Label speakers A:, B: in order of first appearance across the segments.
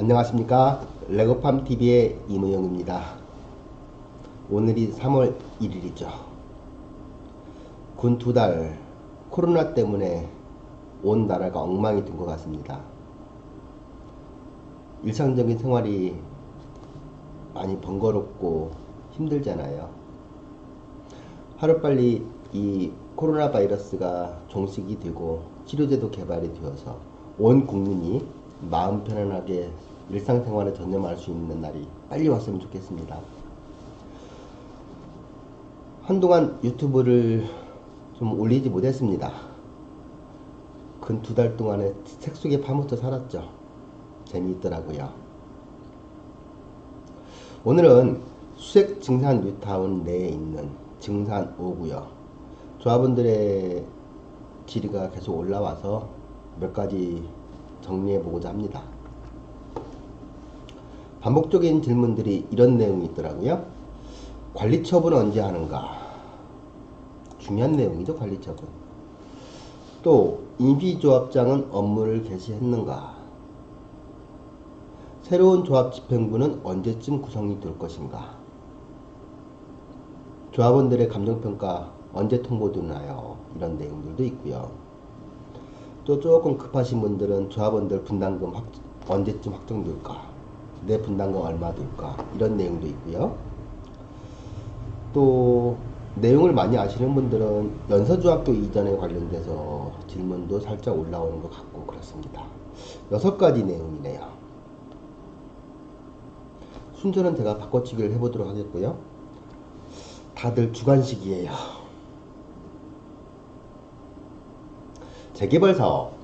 A: 안녕하십니까? 레고팜TV의 이무영입니다. 오늘이 3월 1일이죠. 군 두 달 코로나 때문에 온 나라가 엉망이 된 것 같습니다. 일상적인 생활이 많이 번거롭고 힘들잖아요. 하루빨리 이 코로나 바이러스가 종식이 되고 치료제도 개발이 되어서 온 국민이 마음 편안하게 일상생활에 전념할 수 있는 날이 빨리 왔으면 좋겠습니다. 한동안 유튜브를 좀 올리지 못했습니다. 근 두 달 동안에 책 속에 파묻혀 살았죠. 재미있더라고요. 오늘은 수색 증산 뉴타운 내에 있는 증산 5구역 조합원들의 질의가 계속 올라와서 몇 가지 정리해 보고자 합니다. 반복적인 질문들이 이런 내용이 있더라고요. 관리 처분은 언제 하는가? 중요한 내용이죠, 관리 처분. 또, 임시조합장은 업무를 개시했는가? 새로운 조합 집행부는 언제쯤 구성이 될 것인가? 조합원들의 감정평가 언제 통보되나요? 이런 내용들도 있고요. 또 조금 급하신 분들은 조합원들 분담금 확, 언제쯤 확정될까? 내 분담금 얼마 될까? 이런 내용도 있고요. 또 내용을 많이 아시는 분들은 연서조합도 이전에 관련돼서 질문도 살짝 올라오는 것 같고 그렇습니다. 여섯 가지 내용이네요. 순서는 제가 바꿔치기를 해보도록 하겠고요. 다들 주관식이에요. 재개발 사업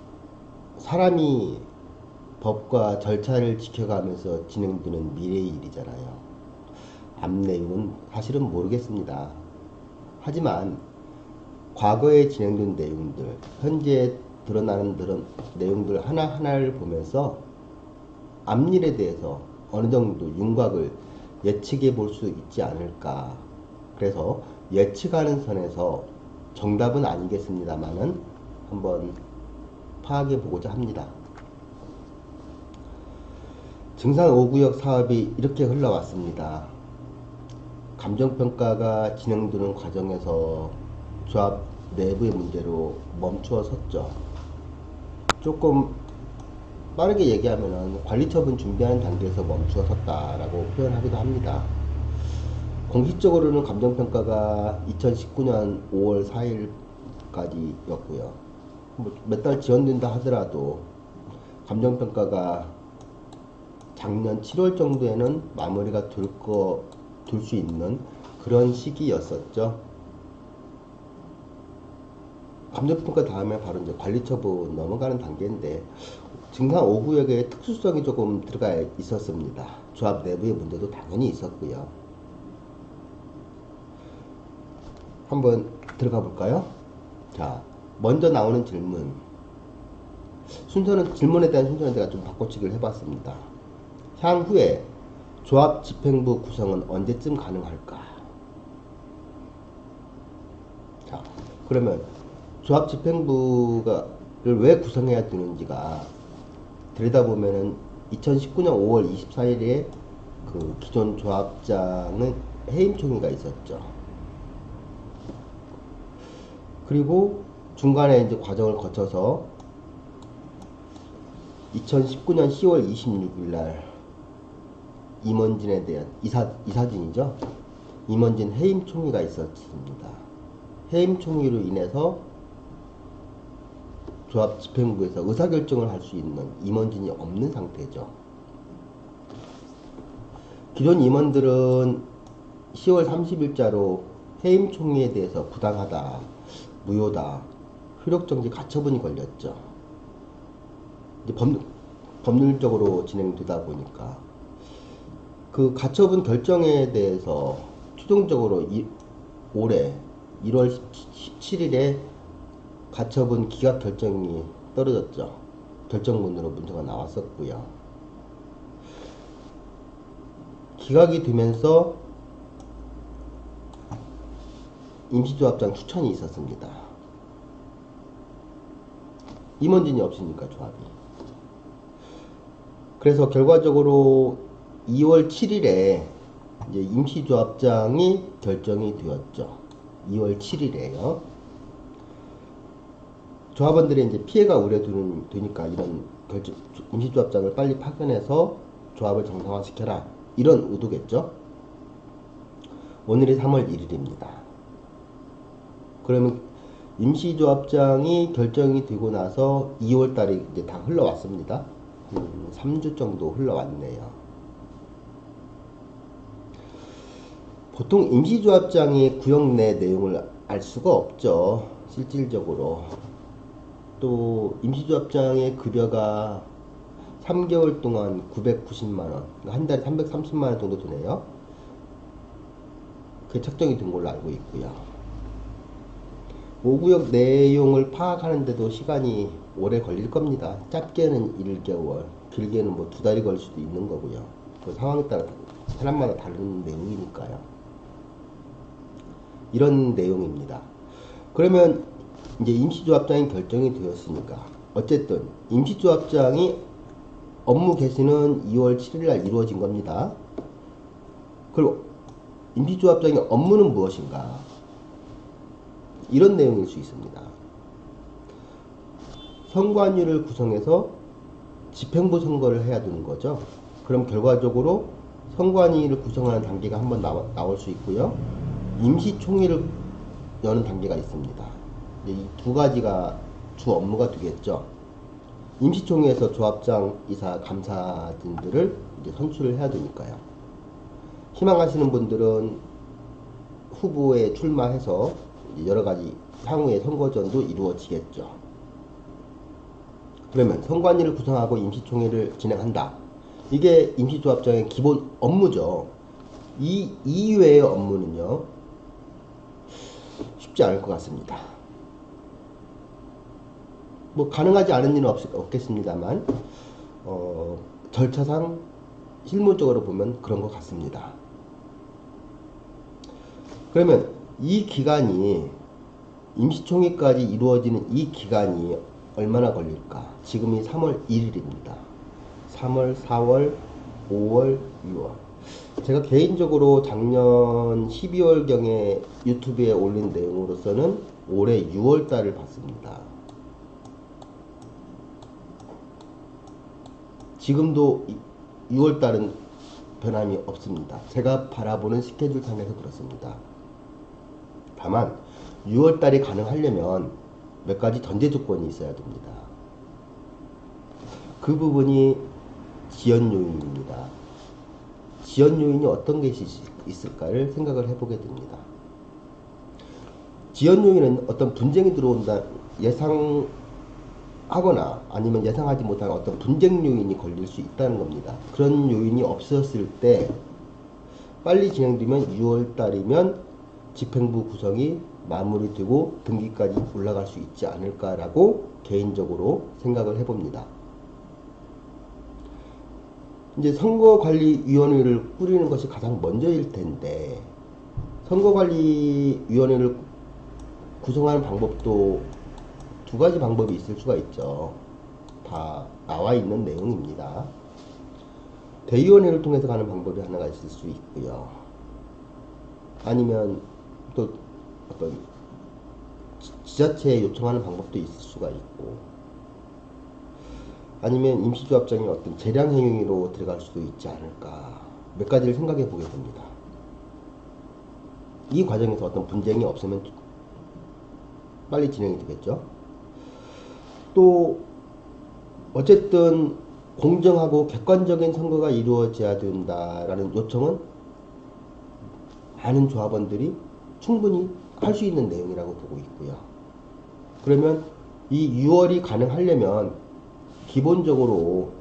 A: 사람이 법과 절차를 지켜가면서 진행되는 미래의 일이잖아요. 앞 내용은 사실은 모르겠습니다. 하지만 과거에 진행된 내용들, 현재 드러나는 내용들 하나하나를 보면서 앞일에 대해서 어느 정도 윤곽을 예측해 볼 수 있지 않을까. 그래서 예측하는 선에서 정답은 아니겠습니다만은 한번 파악해 보고자 합니다. 증산 5구역 사업이 이렇게 흘러왔습니다. 감정평가가 진행되는 과정에서 조합 내부의 문제로 멈추어 섰죠. 조금 빠르게 얘기하면 관리처분 준비하는 단계에서 멈추어 섰다라고 표현하기도 합니다. 공식적으로는 감정평가가 2019년 5월 4일까지였고요. 뭐 몇 달 지연된다 하더라도 감정평가가 작년 7월 정도에는 마무리가 될 거, 될수 있는 그런 시기였었죠. 감정평가 다음에 바로 이제 관리처분 넘어가는 단계인데, 증상 5구역의 특수성이 조금 들어가 있었습니다. 조합 내부의 문제도 당연히 있었고요. 한번 들어가 볼까요? 자, 먼저 나오는 질문. 순서는, 질문에 대한 순서는 제가 좀 바꿔치기를 해봤습니다. 향후에 조합 집행부 구성은 언제쯤 가능할까? 자, 그러면 조합 집행부가를 왜 구성해야 되는지가 들여다보면은 2019년 5월 24일에 그 기존 조합장은 해임총회가 있었죠. 그리고 중간에 이제 과정을 거쳐서 2019년 10월 26일 날 임원진에 대한 이사, 이사진이죠. 임원진 해임 총회가 있었습니다. 해임 총회로 인해서 조합 집행부에서 의사결정을 할 수 있는 임원진이 없는 상태죠. 기존 임원들은 10월 30일자로 해임 총회에 대해서 부당하다, 무효다, 효력정지 가처분이 걸렸죠. 이제 법, 법률적으로 진행되다 보니까 그 가처분 결정에 대해서 최종적으로 이, 올해 1월 17일에 가처분 기각 결정이 떨어졌죠. 결정문으로 문제가 나왔었고요. 기각이 되면서 임시조합장 추천이 있었습니다. 임원진이 없으니까 조합이. 그래서 결과적으로 2월 7일에 이제 임시조합장이 결정이 되었죠. 2월 7일에요. 조합원들의 이제 피해가 우려되니까 이런 결정, 임시조합장을 빨리 파견해서 조합을 정상화시켜라. 이런 의도겠죠. 오늘이 3월 1일입니다. 그러면 임시조합장이 결정이 되고 나서 2월 달이 이제 다 흘러왔습니다. 음, 3주 정도 흘러왔네요. 보통 임시조합장이 구역 내 내용을 알 수가 없죠. 실질적으로. 또 임시조합장의 급여가 3개월 동안 990만원, 한 달에 330만원 정도 드네요. 그게 책정이 된 걸로 알고 있고요. 5구역 내용을 파악하는데도 시간이 오래 걸릴 겁니다. 짧게는 1개월, 길게는 뭐 두 달이 걸릴 수도 있는 거고요. 그 상황에 따라 사람마다 다른 내용이니까요. 이런 내용입니다. 그러면 이제 임시조합장이 결정이 되었으니까 어쨌든 임시조합장이 업무 개시는 2월 7일 날 이루어진 겁니다. 그리고 임시조합장의 업무는 무엇인가? 이런 내용일 수 있습니다. 선관위를 구성해서 집행부 선거를 해야 되는 거죠. 그럼 결과적으로 선관위를 구성하는 단계가 한번 나올 수 있고요. 임시총회를 여는 단계가 있습니다. 이 두 가지가 주 업무가 되겠죠. 임시총회에서 조합장, 이사, 감사 등들을 이제 선출을 해야 되니까요. 희망하시는 분들은 후보에 출마해서 여러 가지 향후의 선거전도 이루어지겠죠. 그러면 선관위를 구성하고 임시총회를 진행한다. 이게 임시조합장의 기본 업무죠. 이 이외의 업무는요, 쉽지 않을 것 같습니다. 뭐 가능하지 않은 일은 없, 없겠습니다만 어, 절차상 실무적으로 보면 그런 것 같습니다. 그러면 이 기간이 임시총회까지 이루어지는 이 기간이 얼마나 걸릴까? 지금이 3월 1일입니다. 3월, 4월, 5월, 6월. 제가 개인적으로 작년 12월경에 유튜브에 올린 내용으로서는 올해 6월 달을 봤습니다. 지금도 6월 달은 변함이 없습니다. 제가 바라보는 스케줄 상에서 그렇습니다. 다만 6월 달이 가능하려면 몇 가지 전제 조건이 있어야 됩니다. 그 부분이 지연 요인입니다. 지연 요인이 어떤 것이 있을까를 생각을 해보게 됩니다. 지연 요인은 어떤 분쟁이 들어온다 예상하거나 아니면 예상하지 못한 어떤 분쟁 요인이 걸릴 수 있다는 겁니다. 그런 요인이 없었을 때 빨리 진행되면 6월 달이면 집행부 구성이 마무리되고 등기까지 올라갈 수 있지 않을까라고 개인적으로 생각을 해봅니다. 이제 선거관리위원회를 꾸리는 것이 가장 먼저일 텐데 선거관리위원회를 구성하는 방법도 두 가지 방법이 있을 수가 있죠. 다 나와 있는 내용입니다. 대의원회를 통해서 가는 방법이 하나가 있을 수 있고요. 아니면 또 어떤 지자체에 요청하는 방법도 있을 수가 있고 아니면 임시조합장이 어떤 재량 행위로 들어갈 수도 있지 않을까 몇 가지를 생각해 보게 됩니다. 이 과정에서 어떤 분쟁이 없으면 빨리 진행이 되겠죠. 또 어쨌든 공정하고 객관적인 선거가 이루어져야 된다라는 요청은 많은 조합원들이 충분히 할 수 있는 내용이라고 보고 있고요. 그러면 이 6월이 가능하려면 기본적으로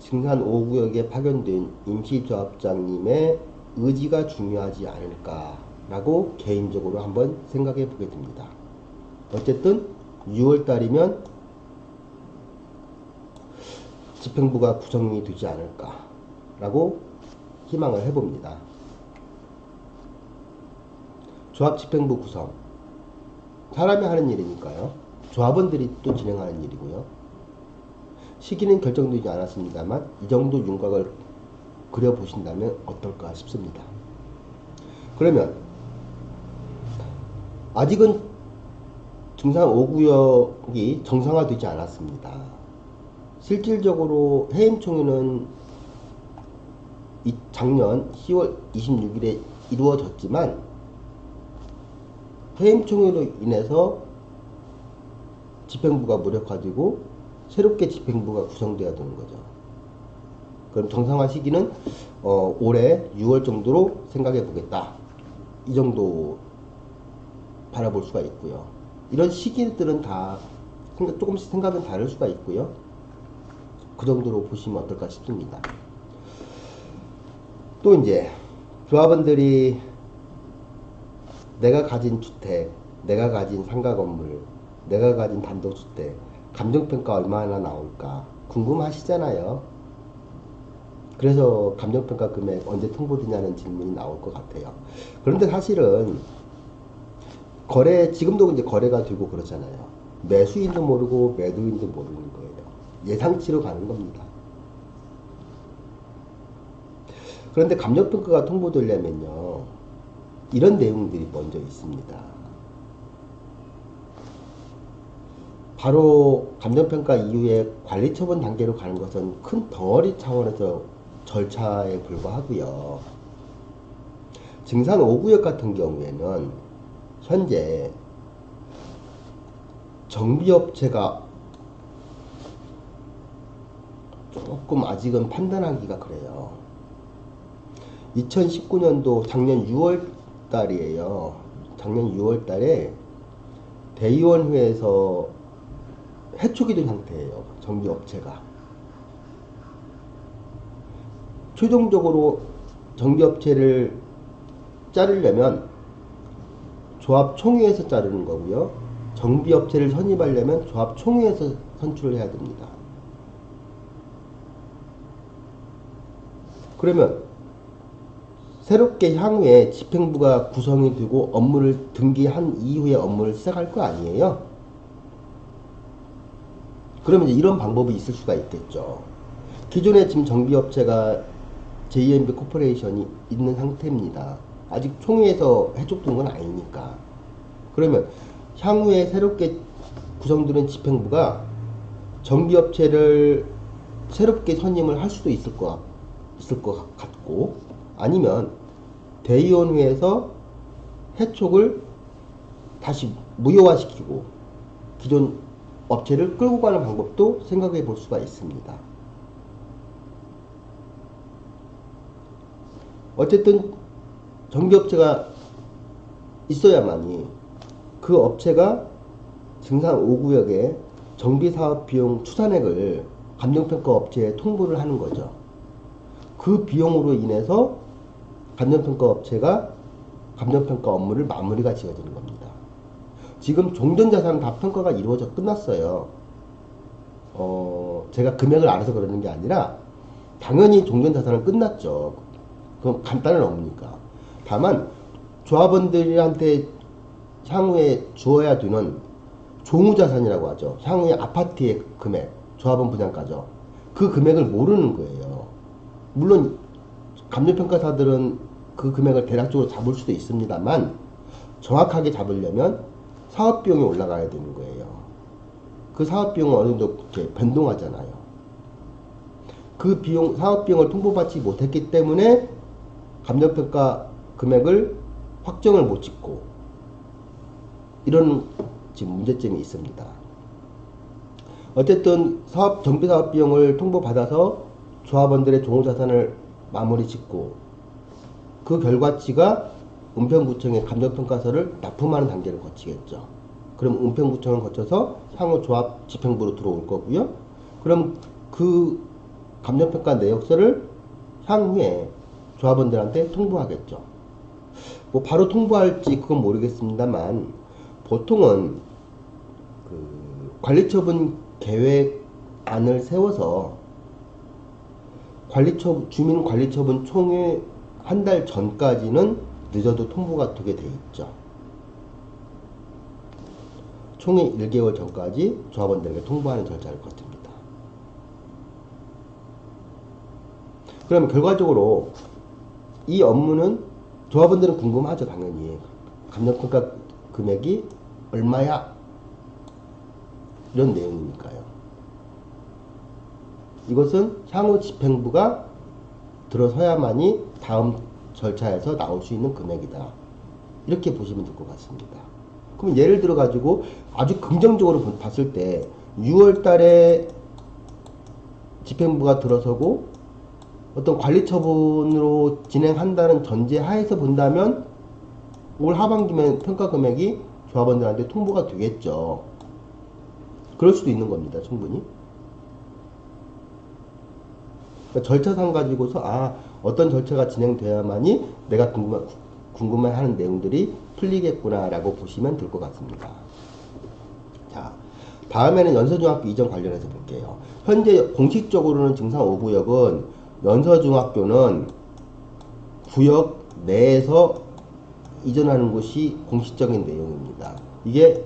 A: 증산 5구역에 파견된 임시조합장님의 의지가 중요하지 않을까라고 개인적으로 한번 생각해 보게 됩니다. 어쨌든 6월 달이면 집행부가 구성이 되지 않을까라고 희망을 해봅니다. 조합 집행부 구성. 사람이 하는 일이니까요. 조합원들이 또 진행하는 일이고요. 시기는 결정되지 않았습니다만 이 정도 윤곽을 그려보신다면 어떨까 싶습니다. 그러면 아직은 증상 5구역이 정상화되지 않았습니다. 실질적으로 해임 총회는 이 작년 10월 26일에 이루어졌지만 해임 총회로 인해서 집행부가 무력화되고 새롭게 집행부가 구성돼야 되는 거죠. 그럼 정상화 시기는 어, 올해 6월 정도로 생각해 보겠다. 이 정도 바라볼 수가 있고요. 이런 시기들은 다 생각, 조금씩 생각은 다를 수가 있고요. 그 정도로 보시면 어떨까 싶습니다. 또 이제 조합원들이 내가 가진 주택, 내가 가진 상가 건물, 내가 가진 단독주택, 감정평가 얼마나 나올까 궁금하시잖아요. 그래서 감정평가 금액 언제 통보되냐는 질문이 나올 것 같아요. 그런데 사실은 거래, 지금도 이제 거래가 되고 그러잖아요. 매수인도 모르고 매도인도 모르는 거예요. 예상치로 가는 겁니다. 그런데 감정평가가 통보되려면요. 이런 내용들이 먼저 있습니다. 바로 감정평가 이후에 관리 처분 단계로 가는 것은 큰 덩어리 차원에서 절차에 불과하고요. 증산 5구역 같은 경우에는 현재 정비업체가 조금 아직은 판단하기가 그래요. 2019년도 작년 6월 달이에요. 작년 6월 달에 대의원회에서 해촉이 된 상태예요. 정비 업체가. 최종적으로 정비 업체를 자르려면 조합 총회에서 자르는 거고요. 정비 업체를 선임하려면 조합 총회에서 선출을 해야 됩니다. 그러면 새롭게 향후에 집행부가 구성이 되고 업무를 등기한 이후에 업무를 시작할 거 아니에요? 그러면 이런 방법이 있을 수가 있겠죠. 기존에 지금 정비업체가 JMB 코퍼레이션이 있는 상태입니다. 아직 총회에서 해촉된 건 아니니까. 그러면 향후에 새롭게 구성되는 집행부가 정비업체를 새롭게 선임을 할 수도 있을 것, 있을 것 같고, 아니면 대의원회에서 해촉을 다시 무효화시키고, 기존 업체를 끌고 가는 방법도 생각해 볼 수가 있습니다. 어쨌든 정비업체가 있어야만이 그 업체가 증산 5구역에 정비사업 비용 추산액을 감정평가 업체에 통보를 하는 거죠. 그 비용으로 인해서 감정평가 업체가 감정평가 업무를 마무리가 지어지는 겁니다. 지금 종전자산 다 평가가 이루어져 끝났어요. 어, 제가 금액을 알아서 그러는 게 아니라 당연히 종전자산은 끝났죠. 그럼 간단한 업무니까. 다만 조합원들한테 향후에 주어야 되는 종우자산이라고 하죠. 향후에 아파트의 금액, 조합원 분양가죠. 그 금액을 모르는 거예요. 물론 감정평가사들은 그 금액을 대략적으로 잡을 수도 있습니다만 정확하게 잡으려면 사업 비용이 올라가야 되는 거예요. 그 사업 비용은 어느 정도 이렇게 변동하잖아요. 그 비용, 사업 비용을 통보받지 못했기 때문에 감정평가 금액을 확정을 못 짓고 이런 지금 문제점이 있습니다. 어쨌든 사업 정비 사업 비용을 통보받아서 조합원들의 종호 자산을 마무리 짓고 그 결과치가 은평구청에 감정평가서를 납품하는 단계를 거치겠죠. 그럼 은평구청을 거쳐서 향후 조합 집행부로 들어올 거고요. 그럼 그 감정평가 내역서를 향후에 조합원들한테 통보하겠죠. 뭐 바로 통보할지 그건 모르겠습니다만 보통은 그 관리처분 계획안을 세워서 관리처 주민관리처분 총회 한 달 전까지는 늦어도 통보가 되게 돼 있죠. 총회 1개월 전까지 조합원들에게 통보하는 절차를 거칩니다. 그러면 결과적으로 이 업무는 조합원들은 궁금하죠, 당연히. 감정평가 금액이 얼마야? 이런 내용이니까요. 이것은 향후 집행부가 들어서야만이 다음 절차에서 나올 수 있는 금액이다. 이렇게 보시면 될 것 같습니다. 그럼 예를 들어 가지고 아주 긍정적으로 보- 봤을 때 6월 달에 집행부가 들어서고 어떤 관리 처분으로 진행한다는 전제 하에서 본다면 올 하반기면 평가 금액이 조합원들한테 통보가 되겠죠. 그럴 수도 있는 겁니다, 충분히. 그러니까 절차상 가지고서 아 어떤 절차가 진행돼야만이 내가 궁금한 궁금해하는 내용들이 풀리겠구나라고 보시면 될 것 같습니다. 자, 다음에는 연서중학교 이전 관련해서 볼게요. 현재 공식적으로는 증상 5구역은 연서중학교는 구역 내에서 이전하는 것이 공식적인 내용입니다. 이게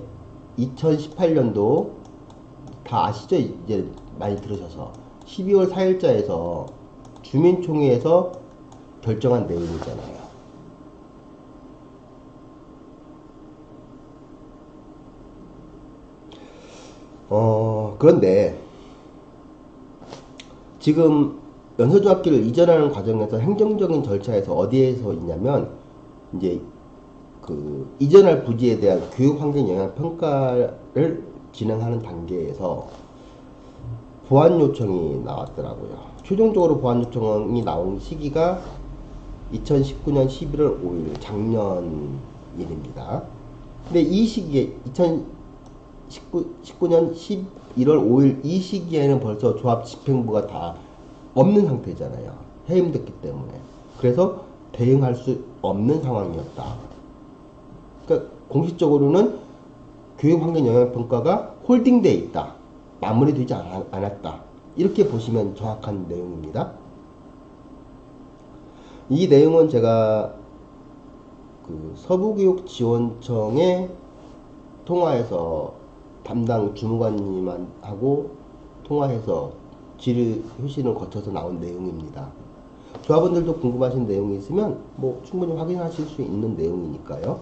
A: 2018년도 다 아시죠? 이제 많이 들으셔서 12월 4일자에서 주민총회에서 결정한 내용이잖아요. 어, 그런데 지금 연서중학교를 이전하는 과정에서 행정적인 절차에서 어디에서 있냐면 이제 그 이전할 부지에 대한 교육 환경 영향 평가를 진행하는 단계에서 보완 요청이 나왔더라고요. 최종적으로 보완 요청이 나온 시기가 2019년 11월 5일 작년 일입니다. 근데 이 시기에 2019 19년 11월 5일 이 시기에는 벌써 조합 집행부가 다 없는 상태잖아요. 해임됐기 때문에. 그래서 대응할 수 없는 상황이었다. 그러니까 공식적으로는 교육 환경 영향 평가가 홀딩돼 있다. 마무리되지 않- 않았다. 이렇게 보시면 정확한 내용입니다. 이 내용은 제가 그 서부교육지원청에 통화해서 담당 주무관님하고 통화해서 질의 효신을 거쳐서 나온 내용입니다. 조합원들도 궁금하신 내용이 있으면 뭐 충분히 확인하실 수 있는 내용이니까요.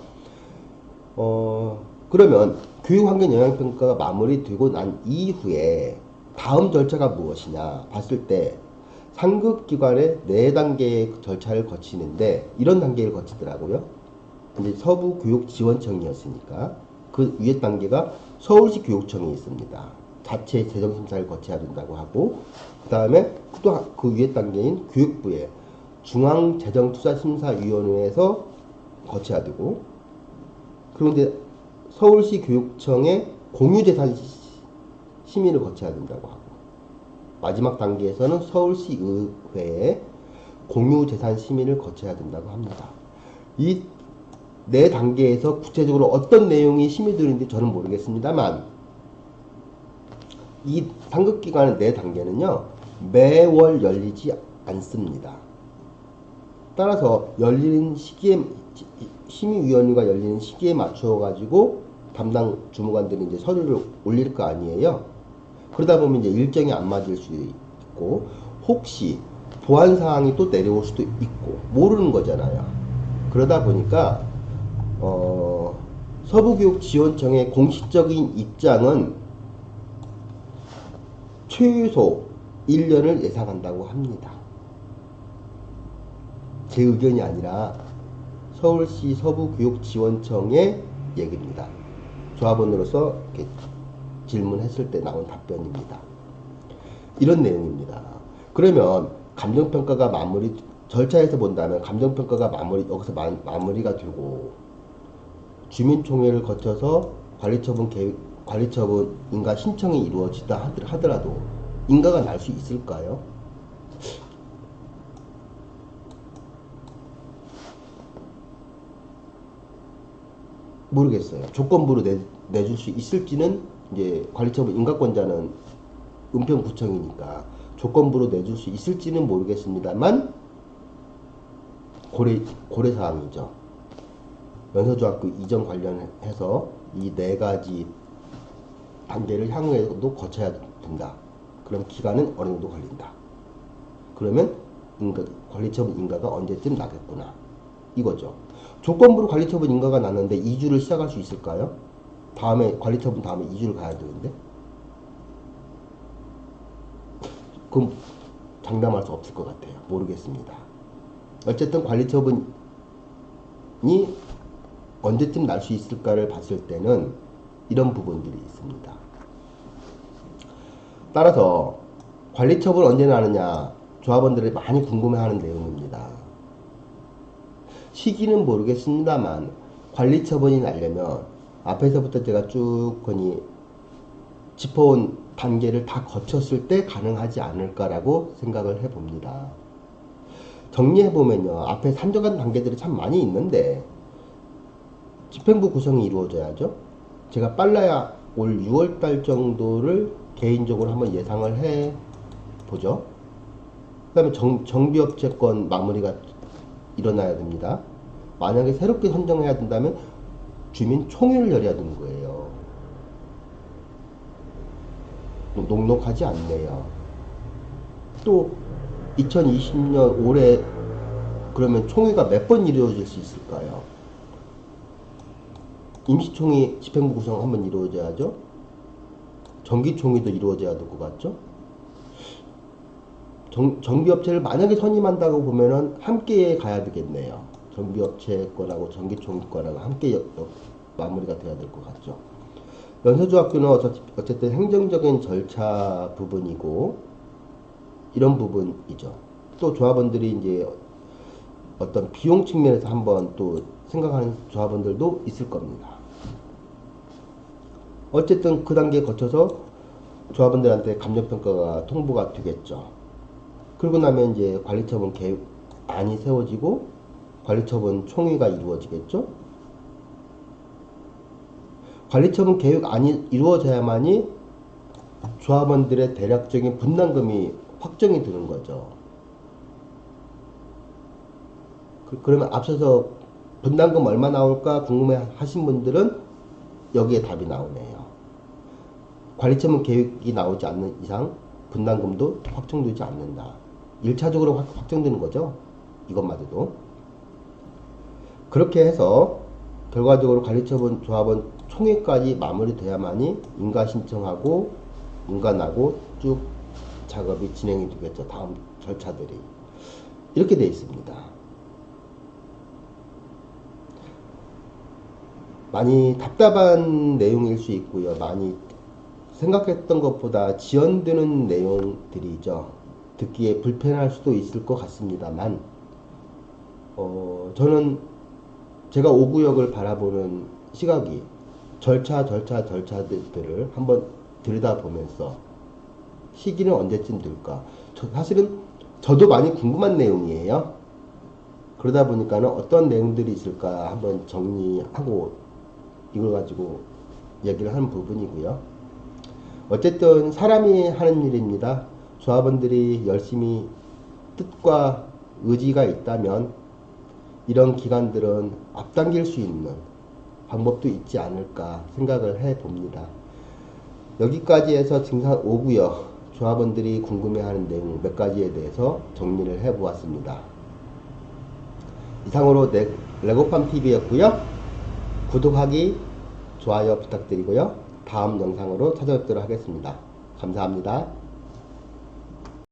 A: 어, 그러면 교육환경 영향평가가 마무리되고 난 이후에 다음 절차가 무엇이냐 봤을 때 상급기관의 네 단계의 절차를 거치는데 이런 단계를 거치더라고요. 이제 서부교육지원청이었으니까 그 위에 단계가 서울시 교육청이 있습니다. 자체 재정심사를 거쳐야 된다고 하고 그 다음에 또 그 위에 단계인 교육부의 중앙재정투자심사위원회에서 거쳐야 되고 그런데 서울시 교육청의 공유재산 시- 심의를 거쳐야 된다고 하고 마지막 단계에서는 서울시 의회의 공유재산 심의를 거쳐야 된다고 합니다. 이 네 단계에서 구체적으로 어떤 내용이 심의되는지 저는 모르겠습니다만 이 상급기관의 네 단계는요 매월 열리지 않습니다. 따라서 열리는 시기에 심의위원회가 열리는 시기에 맞춰 가지고 담당 주무관들이 이제 서류를 올릴 거 아니에요. 그러다 보면 이제 일정이 안 맞을 수도 있고 혹시 보완 사항이 또 내려올 수도 있고 모르는 거잖아요. 그러다 보니까 어, 서부교육지원청의 공식적인 입장은 최소 1년을 예상한다고 합니다. 제 의견이 아니라 서울시 서부교육지원청의 얘기입니다. 조합원으로서 질문했을 때 나온 답변입니다. 이런 내용입니다. 그러면 감정평가가 마무리 절차에서 본다면 감정평가가 마무리 여기서 마, 마무리가 되고 주민총회를 거쳐서 관리처분 계획 관리처분 인가 신청이 이루어지다 하더- 하더라도 인가가 날 수 있을까요? 모르겠어요. 조건부로 내, 내줄 수 있을지는 이제 관리처분 인가권자는 은평구청이니까 조건부로 내줄 수 있을지는 모르겠습니다만 고려 고려 사항이죠. 연서중학교 이전 관련해서 이 네 가지 단계를 향후에도 거쳐야 된다. 그럼 기간은 어느 정도 걸린다. 그러면 인가, 관리처분 인가가 언제쯤 나겠구나. 이거죠. 조건부로 관리처분 인가가 났는데 2주를 시작할 수 있을까요? 다음에 관리처분 다음에 2주를 가야 되는데 그럼 장담할 수 없을 것 같아요. 모르겠습니다. 어쨌든 관리처분이 언제쯤 날 수 있을까를 봤을 때는 이런 부분들이 있습니다. 따라서 관리처분 언제 나느냐 조합원들이 많이 궁금해하는 내용입니다. 시기는 모르겠습니다만 관리 처분이 나려면 앞에서부터 제가 쭉 거니 짚어온 단계를 다 거쳤을 때 가능하지 않을까라고 생각을 해봅니다. 정리해보면요. 앞에 산정한 단계들이 참 많이 있는데 집행부 구성이 이루어져야죠. 제가 빨라야 올 6월달 정도를 개인적으로 한번 예상을 해 보죠. 그 다음에 정, 정비업체권 마무리가 일어나야 됩니다. 만약에 새롭게 선정해야 된다면 주민 총회를 열어야 되는 거예요. 녹록하지 않네요. 또 2020년 올해 그러면 총회가 몇 번 이루어질 수 있을까요? 임시총회 집행부 구성 한번 이루어져야죠. 정기총회도 이루어져야 될 것 같죠? 정, 정비업체를 만약에 선임한다고 보면은 함께 가야 되겠네요. 정비업체 거라고 전기총회 거라고 함께 여- 여- 마무리가 돼야 될 것 같죠. 연서조합교는 어차- 어쨌든 행정적인 절차 부분이고 이런 부분이죠. 또 조합원들이 이제 어떤 비용 측면에서 한번 또 생각하는 조합원들도 있을 겁니다. 어쨌든 그 단계 거쳐서 조합원들한테 감정평가가 통보가 되겠죠. 그러고 나면 이제 관리처분 계획 안이 세워지고 관리처분 총회가 이루어지겠죠. 관리처분 계획 안이 이루어져야만이 조합원들의 대략적인 분담금이 확정이 되는 거죠. 그, 그러면 앞서서 분담금 얼마 나올까 궁금해 하신 분들은 여기에 답이 나오네요. 관리처분 계획이 나오지 않는 이상 분담금도 확정되지 않는다. 1차적으로 확, 확정되는 거죠. 이것마저도. 그렇게 해서 결과적으로 관리처분 조합원 총회까지 마무리돼야만이 인가 신청하고 인가 나고 쭉 작업이 진행이 되겠죠. 다음 절차들이. 이렇게 돼 있습니다. 많이 답답한 내용일 수 있고요. 많이 생각했던 것보다 지연되는 내용들이죠. 듣기에 불편할 수도 있을 것 같습니다만, 어, 저는 제가 5구역을 바라보는 시각이 절차, 절차, 절차들을 한번 들여다보면서 시기는 언제쯤 될까? 저, 사실은 저도 많이 궁금한 내용이에요. 그러다 보니까는 어떤 내용들이 있을까 한번 정리하고 이걸 가지고 얘기를 하는 부분이고요. 어쨌든 사람이 하는 일입니다. 조합원들이 열심히 뜻과 의지가 있다면 이런 기관들은 앞당길 수 있는 방법도 있지 않을까 생각을 해 봅니다. 여기까지 해서 증산 5구역 조합원들이 궁금해하는 내용 몇 가지에 대해서 정리를 해 보았습니다. 이상으로 네, 레고팜 TV였고요. 구독하기, 좋아요 부탁드리고요. 다음 영상으로 찾아뵙도록 하겠습니다. 감사합니다.